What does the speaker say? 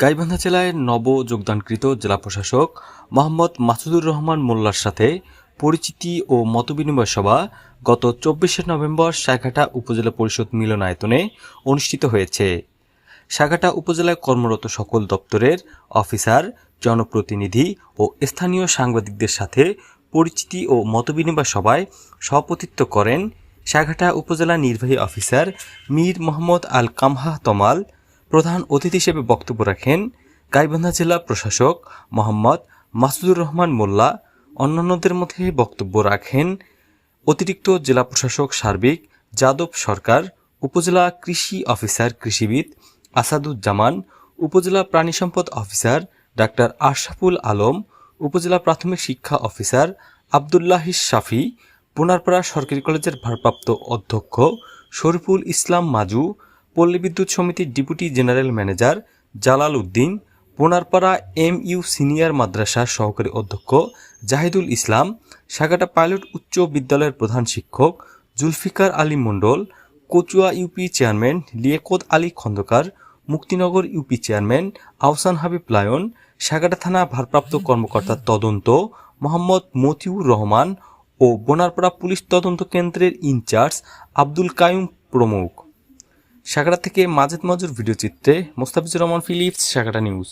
গাইবান্ধা জেলায় নব যোগদানকৃত জেলা প্রশাসক মোহাম্মদ মাসুদুর রহমান মোল্লার সাথে পরিচিতি ও মতবিনিময় সভা গত চব্বিশে নভেম্বর সাঘাটা উপজেলা পরিষদ মিলনায়তনে অনুষ্ঠিত হয়েছে। সাঘাটা উপজেলায় কর্মরত সকল দপ্তরের অফিসার, জনপ্রতিনিধি ও স্থানীয় সাংবাদিকদের সাথে পরিচিতি ও মতবিনিময় সভায় সভাপতিত্ব করেন সাঘাটা উপজেলা নির্বাহী অফিসার মীর মোহাম্মদ আল কামহা তমাল, প্রধান অতিথি হিসেবে বক্তব্য রাখেন গাইবান্ধা জেলা প্রশাসক মোহাম্মদ মাসুদুর রহমান মোল্লা। অন্যান্যদের মধ্যে বক্তব্য রাখেন অতিরিক্ত জেলা প্রশাসক সার্বিক যাদব সরকার, উপজেলা কৃষি অফিসার কৃষিবিদ আসাদুজ্জামান, উপজেলা প্রাণী সম্পদ অফিসার ডাক্তার আশরাফুল আলম, উপজেলা প্রাথমিক শিক্ষা অফিসার আবদুল্লাহিস শাফি পুনারপাড়া সরকারি কলেজের ভারপ্রাপ্ত অধ্যক্ষ শরীফুল ইসলাম মাজু, পল্লী বিদ্যুৎ সমিতির deputy general manager Jalal Uddin, Ponarpara M U senior মাদ্রাসার সহকারী অধ্যক্ষ জাহিদুল ইসলাম, সাগাটা পাইলট উচ্চ বিদ্যালয়ের প্রধান শিক্ষক Zulfikar Ali Mondal, Kachua UP chairman Liaqat Ali Khandakar, Muktinagar UP chairman Ahsan Habib Lion, Saghata থানা ভারপ্রাপ্ত কর্মকর্তার তদন্ত মোহাম্মদ মতিউর রহমান ও বোনারপাড়া পুলিশ তদন্ত কেন্দ্রের ইনচার্জ আব্দুল কায়ুম প্রমুখ। সাগরা থেকে মাজেদ মজুর ভিডিও চিত্রে মোস্তাফিজুর রহমান ফিলিপস, সাগরা নিউজ।